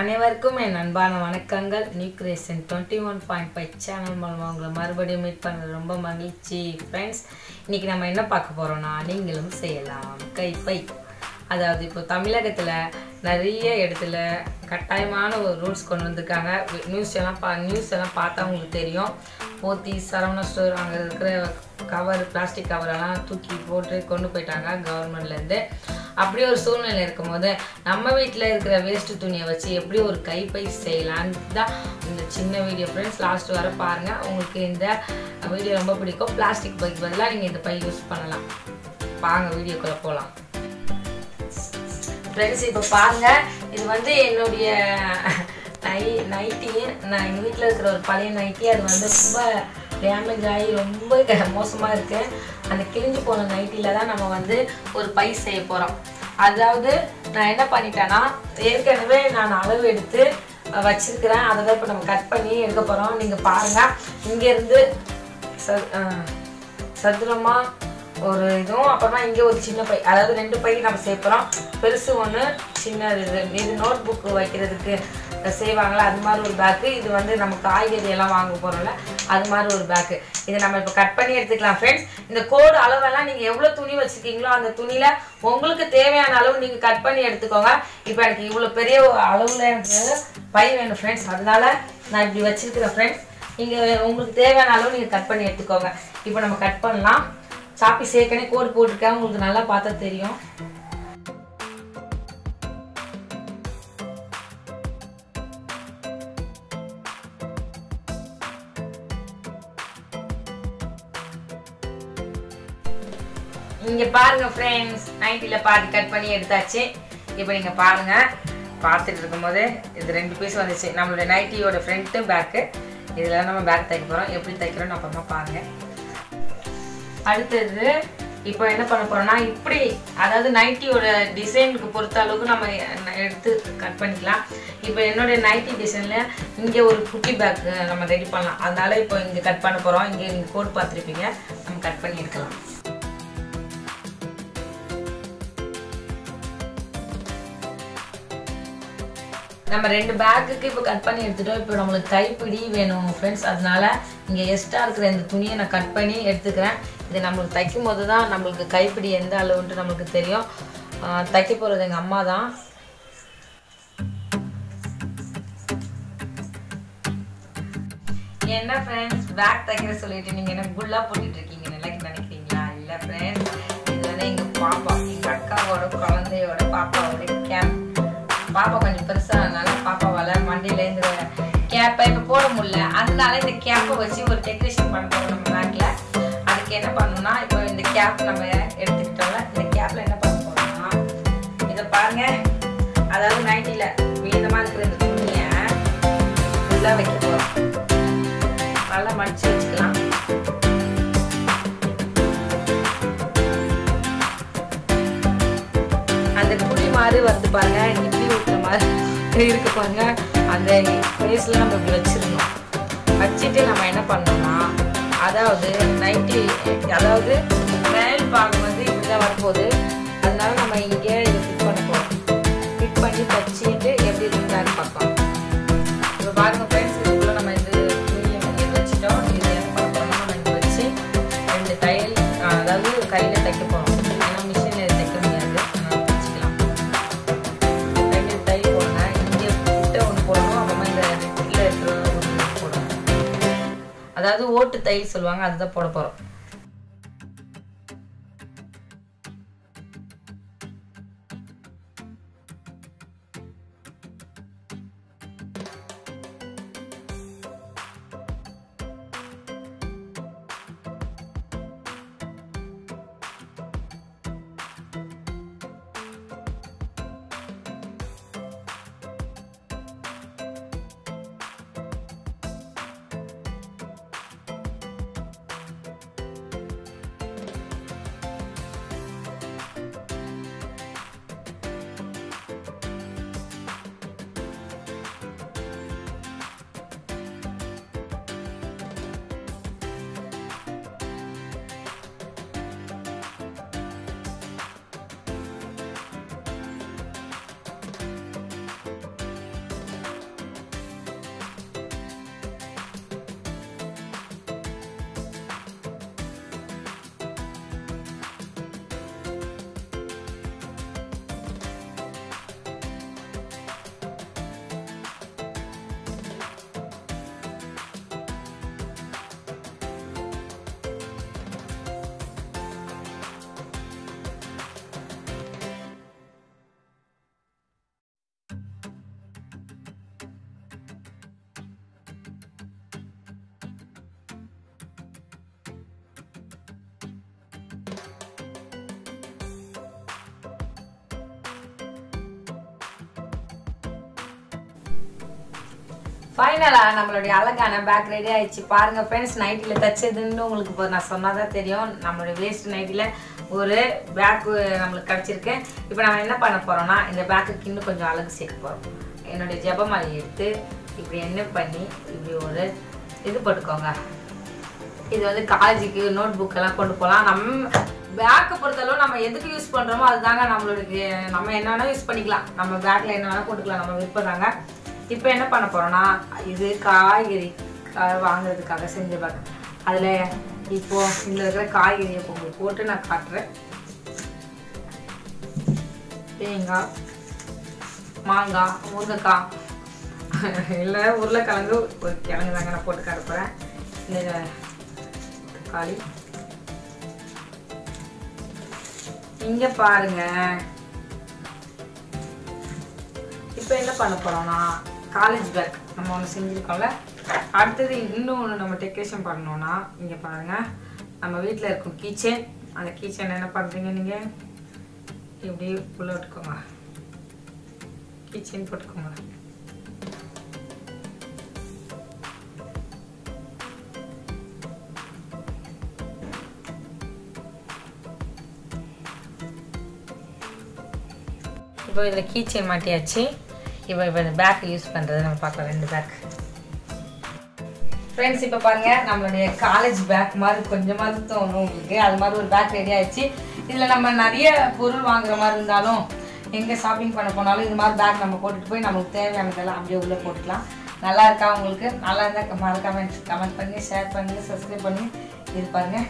அனைவருக்கும் என் அன்பான வணக்கங்கள். New creation twenty one point five channel மூலமாக உங்களை மறுபடியும் மீட் பண்ண ரொம்ப மகிழ்ச்சி ஃப்ரெண்ட்ஸ் இன்றைக்கி நம்ம என்ன பார்க்க போகிறோம்னா நீங்களும் செய்யலாம். கைப்பை அதாவது இப்போ தமிழகத்தில் நிறைய இடத்துல கட்டாயமான ஒரு ரூல்ஸ் கொண்டு வந்திருக்காங்க. நியூஸ் எல்லாம் பா நியூஸ் எல்லாம் பார்த்தா உங்களுக்கு தெரியும். போத்தி சரவண ஸ்டோர் அங்கே இருக்கிற கவர் பிளாஸ்டிக் கவரெல்லாம் தூக்கி போட்டு கொண்டு போயிட்டாங்க கவர்மெண்ட்லேருந்து அப்படி ஒரு சூழ்நிலை இருக்கும்போது நம்ம வீட்டில் இருக்கிற வேஸ்ட்டு துணியை வச்சு எப்படி ஒரு கைப்பை செய்யலான்னு தான் இந்த சின்ன வீடியோ ஃப்ரெண்ட்ஸ் லாஸ்ட் வர பாருங்கள் உங்களுக்கு இந்த வீடியோ ரொம்ப பிடிக்கும். பிளாஸ்டிக் பைக் பதிலாக நீங்கள் இந்த பை யூஸ் பண்ணலாம். வாங்க வீடியோக்குள்ளே போகலாம் ஃப்ரெண்ட்ஸ் இப்போ பாருங்க. இது வந்து என்னுடைய நை நைட்டி நான் எங்கள் வீட்டில் இருக்கிற ஒரு பழைய நைட்டி அது வந்து ரொம்ப டேமேஜ் ஆகி ரொம்ப மோசமாக மோசமா இருக்கு. அந்த கிழிஞ்சு போன நைட்டியில் தான் நம்ம வந்து ஒரு பை செய்ய போகிறோம் அதாவது நான் என்ன பண்ணிட்டேன்னா ஏற்கனவே நான் அளவு எடுத்து வச்சிருக்கிறேன். அதை தான் இப்போ நம்ம கட் பண்ணி எடுக்க போகிறோம் நீங்கள் பாருங்கள் இங்கேருந்து ச சதுரமா ஒரு இதுவும் அப்புறமா இங்கே ஒரு சின்ன பை அதாவது ரெண்டு பை நம்ம சேர்க்குறோம் பெருசு ஒன்று சின்ன இது. இது நோட் புக்கு வைக்கிறதுக்கு. செய்வாங்களா? அது மாதிரி ஒரு பேக்கு இது வந்து நம்ம காய்கறி எல்லாம் வாங்க போகிறோம்ல அது மாதிரி ஒரு பேக்கு இதை நம்ம இப்போ கட் பண்ணி எடுத்துக்கலாம் ஃப்ரெண்ட்ஸ் இந்த கோடு அளவெல்லாம் நீங்கள் எவ்வளோ துணி வச்சுருக்கீங்களோ அந்த துணியில் உங்களுக்கு தேவையான அளவு நீங்கள் கட் பண்ணி எடுத்துக்கோங்க. இப்போ எனக்கு இவ்வளோ பெரிய அளவில் எனக்கு பை வேணும் ஃப்ரெண்ட்ஸ் அதனால் நான் இப்படி வச்சுருக்கிறேன் ஃப்ரெண்ட்ஸ் நீங்கள் உங்களுக்கு தேவையான அளவு நீங்கள் கட் பண்ணி எடுத்துக்கோங்க. இப்போ நம்ம கட் பண்ணலாம். சாப்பி சேர்க்கனே கோடு போட்டிருக்கேன். உங்களுக்கு நல்லா பார்த்தா தெரியும். இங்க பாருங்க ஃப்ரெண்ட்ஸ் நைட்டில பாதி கட் பண்ணி எடுத்தாச்சு. இப்போ நீங்க பாருங்க. பார்த்துட்டு இருக்கும்போது இது ரெண்டு பீஸ் வந்துச்சு. நம்மளுடைய நைட்டியோட ஃப்ரண்ட்டு பேக்கு இதில் நம்ம பேக் தைக்க போகிறோம் எப்படி தைக்கிறோம்னு அப்புறமா பாருங்க. அடுத்தது இப்போ என்ன பண்ண போறோம்னா இப்படி அதாவது நைட்டியோட டிசைனுக்கு பொறுத்த அளவுக்கு நம்ம எடுத்து கட் பண்ணிக்கலாம். இப்போ என்னுடைய நைட்டி டிசைனில் இங்கே ஒரு குட்டி பேக் நம்ம ரெடி பண்ணலாம். அதனால இப்போ இங்கே கட் பண்ண போகிறோம் இங்கே நீங்கள் கோட் பார்த்துருப்பீங்க. நம்ம கட் பண்ணி எடுக்கலாம். நம்ம ரெண்டு பேக்குக்கு இப்போ கட் பண்ணி எடுத்துட்டோம். இப்போ நம்மளுக்கு கைப்பிடி வேணும் ஃப்ரெண்ட்ஸ் அதனால இங்கே எக்ஸ்ட்ரா இருக்கிற இந்த துணியை நான் கட் பண்ணி எடுத்துக்கிறேன். இது நம்மளுக்கு தைக்கும் போது தான் நம்மளுக்கு கைப்பிடி எந்த அளவுன்ட்டு நம்மளுக்கு தெரியும். தைக்க போகிறது எங்கள் அம்மா தான் என்ன ஃப்ரெண்ட்ஸ் பேக் தைக்கிற சொல்லிட்டு நீங்கள் என்ன குல்லா போட்டுட்டு இருக்கீங்க நல்லா நினைக்கிறீங்களா? இல்லை ஃப்ரெண்ட்ஸ் இது வந்து எங்கள் பாப்பா எங்கள் அக்காவோட குழந்தையோட பாப்பாவோட கேம் பாப்பா கொஞ்சம் பெருசாக கேப்பை இப்போ போட முடியல. அதனால இந்த கேப்பை வச்சு ஒரு டெக்கரேஷன் பண்ண நம்ம பேக்கில் அதுக்கு என்ன பண்ணணும்னா இப்போ இந்த கேப் நம்ம எடுத்துக்கிட்டோம்ல இந்த கேப்பில் என்ன பண்ண போகிறோம்னா இதை பாருங்க. அதாவது நைட்டியில் மீதமாக இருக்கிற இந்த துணியை ஃபுல்லாக வைக்க போகிறோம் நல்லா மடிச்சு வச்சுக்கலாம். அந்த குழி மாதிரி வந்து பாருங்க இப்படி ஊற்றுற மாதிரி இருக்கு பாருங்க. அந்த பிளேஸ்ல நம்ம இப்படி வச்சுட்டு நம்ம என்ன பண்ணோம்னா அதாவது நைட்டி அதாவது மேல் பாகம் வந்து ஓட்டு தையல் சொல்லுவாங்க அதுதான் போட போகிறோம் ஃபைனலாக நம்மளுடைய அழகான பேக் ரெடி ஆயிடுச்சு. பாருங்கள் ஃப்ரெண்ட்ஸ் நைட்டியில் தச்சதுன்னு உங்களுக்கு இப்போ நான் சொன்னாதான் தெரியும். நம்மளுடைய வேஸ்ட் நைட்டியில் ஒரு பேக்கு நம்மளுக்கு கிடச்சிருக்கு. இப்போ நம்ம என்ன பண்ண போகிறோம்னா இந்த பேக்குக்கு இன்னும் கொஞ்சம் அழகு சேர்க்க போகிறோம் என்னுடைய ஜெபமாலை எடுத்து இப்படி என்ன பண்ணி இப்படி ஒரு இது போட்டுக்கோங்க. இது வந்து காலேஜுக்கு நோட் புக்கெல்லாம் கொண்டு போகலாம் நம்ம பேக்கை பொறுத்தளவு நம்ம எதுக்கு யூஸ் பண்ணுறோமோ அதுதாங்க நம்மளுடைய நம்ம என்ன வேணால் யூஸ் பண்ணிக்கலாம். நம்ம பேக்கில் என்ன வேணால் போட்டுக்கலாம். நம்ம விருப்பதாங்க இப்போ என்ன பண்ண போகிறோன்னா இது காய்கறி வாங்குறதுக்காக செஞ்ச பேக் அதில் இப்போ இந்த இருக்கிற காய்கறியை இப்போ உங்களுக்கு போட்டு நான் காட்டுறேன். தேங்காய் மாங்காய் முருங்கைக்காய் இல்லை உருளைக்கிழங்கு ஒரு கிழங்கு தாங்க நான் போட்டு காட்டுறேன் இந்த தக்காளி. இங்கே பாருங்க. இப்போ என்ன பண்ண போகிறோம்னா காலேஜ் பேக் நம்ம ஒன்று செஞ்சுருக்கோம்ல. அடுத்தது இன்னும் ஒன்று நம்ம டெக்கரேஷன் பண்ணோம்னா இங்கே பாருங்கள் நம்ம வீட்டில் இருக்கும் கீச்சன் அந்த கீச்சன் என்ன பண்ணுறீங்க நீங்கள் இப்படி உள்ள விட்டுக்கோங்க. கீச்சன் போட்டுக்கோங்க. இப்போ இதில் கீச்சன் மாட்டியாச்சு. இப்போ இப்போ இந்த பேக் யூஸ் பண்ணுறது நம்ம பார்க்கலாம். ரெண்டு பேக் ஃப்ரெண்ட்ஸ் இப்போ பாருங்க நம்மளுடைய காலேஜ் பேக் மாதிரி கொஞ்சமாக தோணும் உங்களுக்கு. அது மாதிரி ஒரு பேக் ரெடி ஆயிடுச்சு. இதில் நம்ம நிறைய பொருள் வாங்குற மாதிரி இருந்தாலும் எங்கே ஷாப்பிங் பண்ண போனாலும் இது மாதிரி பேக் நம்ம போட்டுட்டு போய் நமக்கு தேவையானதெல்லாம் அப்படியே உள்ளே போட்டுக்கலாம். நல்லா இருக்கா உங்களுக்கு? நல்லா இருந்தால் மறக்காம கமெண்ட் பண்ணி ஷேர் பண்ணி சப்ஸ்கிரைப் பண்ணி இது பாருங்கள்